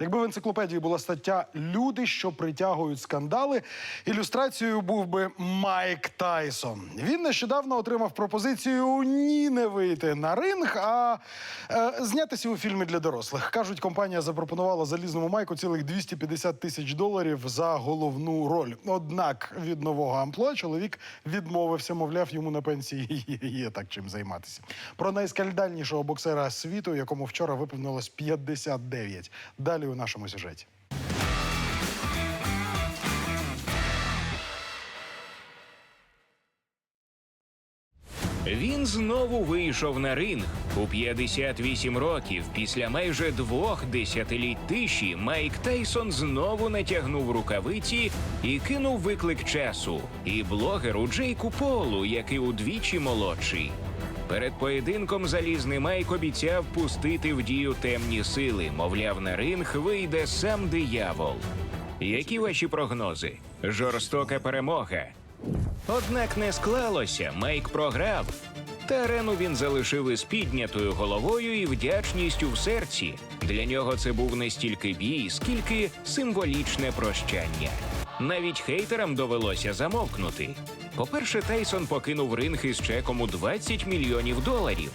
Якби в енциклопедії була стаття Люди, що притягують скандали, ілюстрацією був би Майк Тайсон. Він нещодавно отримав пропозицію ні не вийти на ринг, а е, знятися у фільмі для дорослих. Кажуть, компанія запропонувала залізному Майку цілих 250 тисяч доларів за головну роль. Однак від нового амплуа чоловік відмовився, мовляв, йому на пенсії є так чим займатися. Про найскальдальнішого боксера світу, якому вчора виповнилось 59. Далі у нашому сюжеті. Він знову вийшов на ринг у 58 років. Після майже двох десятиліть тиші Майк Тайсон знову натягнув рукавиці і кинув виклик часу. І блогеру Джейку Полу, який удвічі молодший. Перед поєдинком залізний Майк обіцяв пустити в дію темні сили. Мовляв, на ринг вийде сам диявол. Які ваші прогнози? Жорстока перемога. Однак не склалося, Майк програв. Та арену він залишив із піднятою головою і вдячністю в серці. Для нього це був не стільки бій, скільки символічне прощання. Навіть хейтерам довелося замовкнути. По-перше, Тайсон покинув ринг із чеком у 20 мільйонів доларів.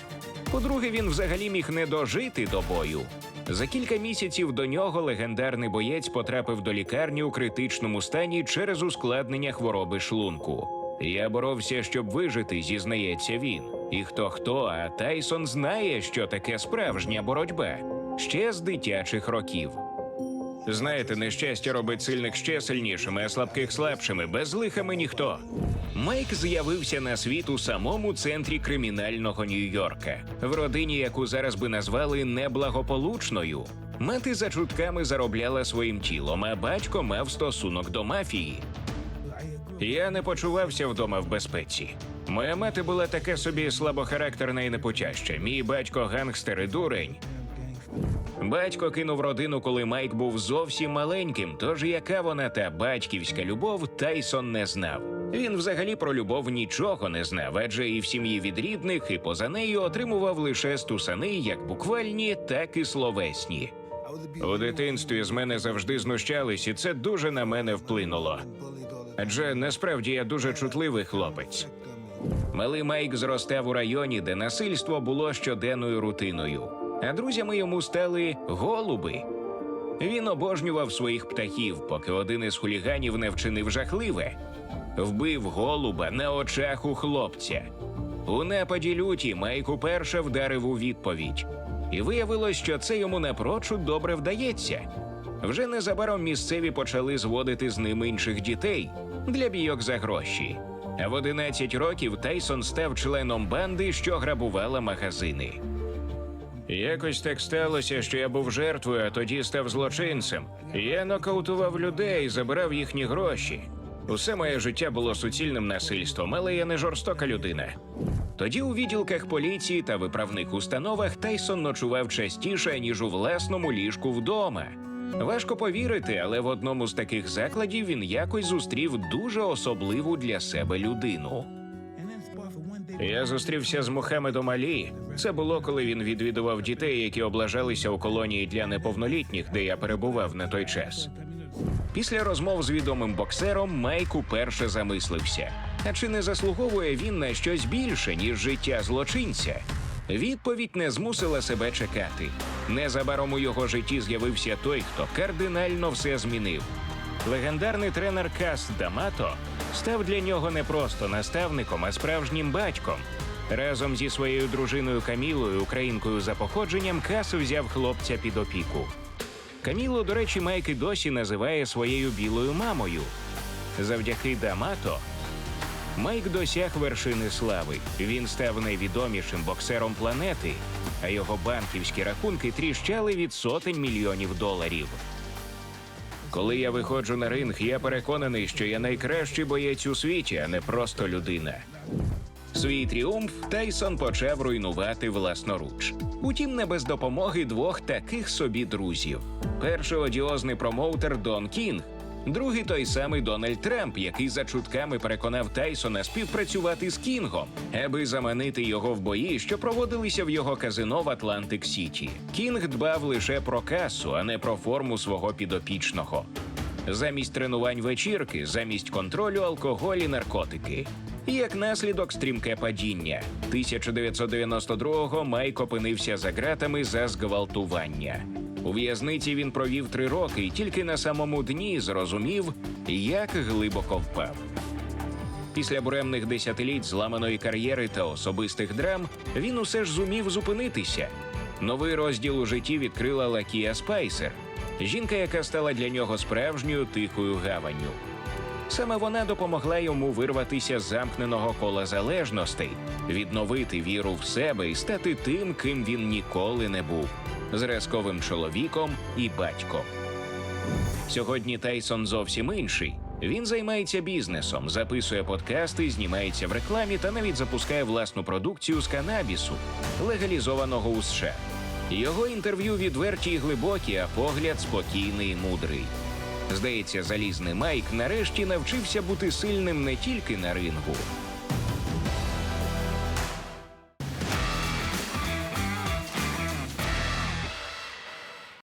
По-друге, він взагалі міг не дожити до бою. За кілька місяців до нього легендарний боєць потрапив до лікарні у критичному стані через ускладнення хвороби шлунку. Я боровся, щоб вижити, зізнається він. І хто хто, а Тайсон знає, що таке справжня боротьба ще з дитячих років. Знаєте, нещастя робить сильних ще сильнішими, а слабких слабшими. Без лиха ми ніхто. Майк з'явився на світ у самому центрі кримінального Нью-Йорка, в родині, яку зараз би назвали неблагополучною. Мати за чутками заробляла своїм тілом, а батько мав стосунок до мафії. Я не почувався вдома в безпеці. Моя мати була така собі слабохарактерна і непотяща. Мій батько гангстер і дурень. Батько кинув родину, коли Майк був зовсім маленьким. Тож яка вона та батьківська любов, Тайсон не знав. Він взагалі про любов нічого не знав, адже і в сім'ї від рідних, і поза нею отримував лише стусани, як буквальні, так і словесні. У дитинстві з мене завжди знущались, і це дуже на мене вплинуло. Адже насправді я дуже чутливий хлопець. Малий Майк зростав у районі, де насильство було щоденною рутиною, а друзями йому стали голуби. Він обожнював своїх птахів, поки один із хуліганів не вчинив жахливе. Вбив голуба на очах у хлопця. У нападі люті Майк уперше вдарив у відповідь. І виявилось, що це йому напрочуд добре вдається. Вже незабаром місцеві почали зводити з ним інших дітей для бійок за гроші. А в 11 років Тайсон став членом банди, що грабувала магазини. Якось так сталося, що я був жертвою, а тоді став злочинцем. Я нокаутував людей, забирав їхні гроші. Усе моє життя було суцільним насильством, але я не жорстока людина. Тоді у відділках поліції та виправних установах Тайсон ночував частіше, ніж у власному ліжку вдома. Важко повірити, але в одному з таких закладів він якось зустрів дуже особливу для себе людину. Я зустрівся з Мухамедом Алі. Це було, коли він відвідував дітей, які облажалися у колонії для неповнолітніх, де я перебував на той час. Після розмов з відомим боксером Майк уперше замислився. А чи не заслуговує він на щось більше, ніж життя злочинця? Відповідь не змусила себе чекати. Незабаром у його житті з'явився той, хто кардинально все змінив. Легендарний тренер Кас Дамато став для нього не просто наставником, а справжнім батьком. Разом зі своєю дружиною Камілою, українкою за походженням, Кас взяв хлопця під опіку. Камілу, до речі, Майк і досі називає своєю білою мамою. Завдяки Дамато Майк досяг вершини слави. Він став найвідомішим боксером планети, а його банківські рахунки тріщали від сотень мільйонів доларів. Коли я виходжу на ринг, я переконаний, що я найкращий боєць у світі, а не просто людина. Свій тріумф Тайсон почав руйнувати власноруч. Утім, не без допомоги двох таких собі друзів. Перший одіозний промоутер Дон Кінг Другий той самий Дональд Трамп, який за чутками переконав Тайсона співпрацювати з Кінгом, аби заманити його в бої, що проводилися в його казино в Атлантик Сіті. Кінг дбав лише про касу, а не про форму свого підопічного. Замість тренувань вечірки, замість контролю алкоголь і наркотики. І як наслідок стрімке падіння. 1992-го Майк опинився за ґратами за зґвалтування. У в'язниці він провів три роки і тільки на самому дні зрозумів, як глибоко впав. Після буремних десятиліть зламаної кар'єри та особистих драм він усе ж зумів зупинитися. Новий розділ у житті відкрила Лакія Спайсер, жінка, яка стала для нього справжньою тихою гаванню. Саме вона допомогла йому вирватися з замкненого кола залежностей, відновити віру в себе і стати тим, ким він ніколи не був зразковим чоловіком і батьком. Сьогодні Тайсон зовсім інший. Він займається бізнесом, записує подкасти, знімається в рекламі та навіть запускає власну продукцію з канабісу, легалізованого у США. Його інтерв'ю відверті й глибокі, а погляд спокійний і мудрий. Здається, залізний Майк нарешті навчився бути сильним не тільки на рингу,